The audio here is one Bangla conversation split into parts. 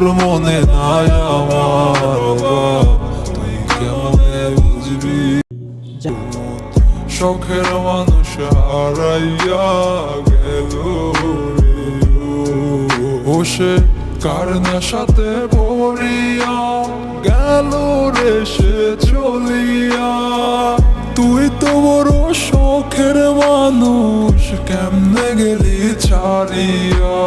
তোর মনে নাই আমার তুই কেমনে বুঝবি শখের মানুষ হারাইয়া গেল ও সে কার সাথে পড়িয়া গেল রে সে চলিয়া তুই তো শখের মানুষ কেমনে গেলি ছাড়িয়া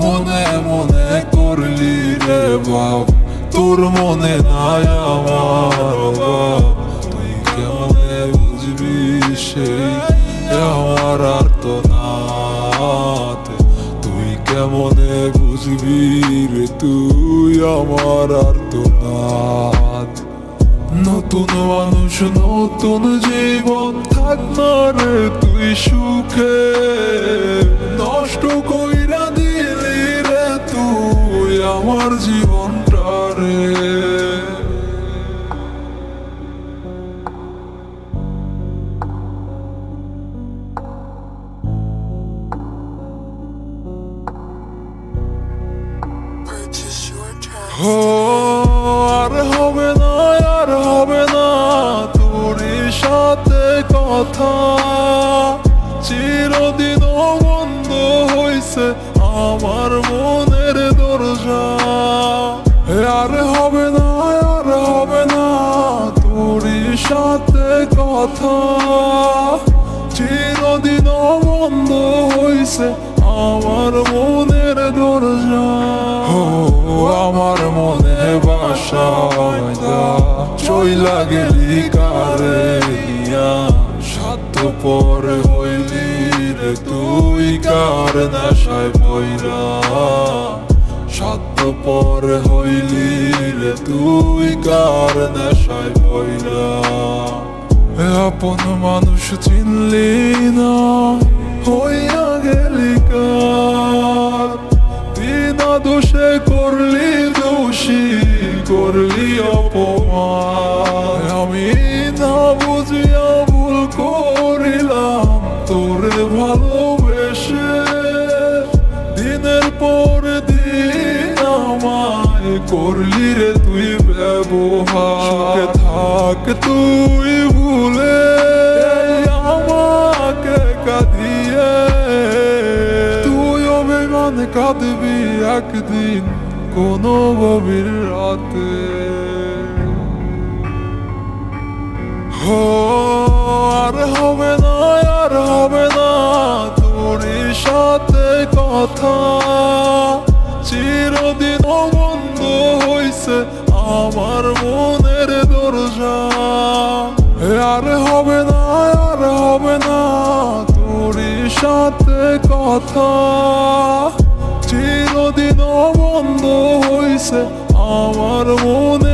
মনে মনে করলি রে বাপ তোর মনে নাই আমার বাপ তুই কেমনে বুঝবি সেই আমার আর তো নাতে তুই কেমনে বুঝবি রে তুই আমার আর তো নাত নতুন মানুষ নতুন জীবন থাক না রে তুই সুখে নষ্ট কইরা জীবনটা রে আর হবে না, আর হবে না তোর সাথে কথা। চিরদিন বন্ধ হইছে আমার দরজা আর হবে না, আর হবে না। তোর সাথে কথা। চিরদিন বন্ধ হইছে আমার মনের দরজা। আমার মনে বাসা চইলা গেলি কারে সাত পরে হইলি রে তুই কার নেশায় সাত পরে হইলি রে, তুই কার নেশায় পইরা? আপন মানুষ, চিনলি না, হইয়া গেলি কার? বিনা দোষে করলি করলি রে তুই ব্যবহার। থাক তুই ভুলে। আমাকে কাঁদিয়ে। তুই অভিমান কাঁদবি একদিন কোনো গভীর রাতে। হো, আর হবে আর হবে না আর হবে না। তোর সাথে কথা। চিরদিন বন্ধ হইছে আমার মনে।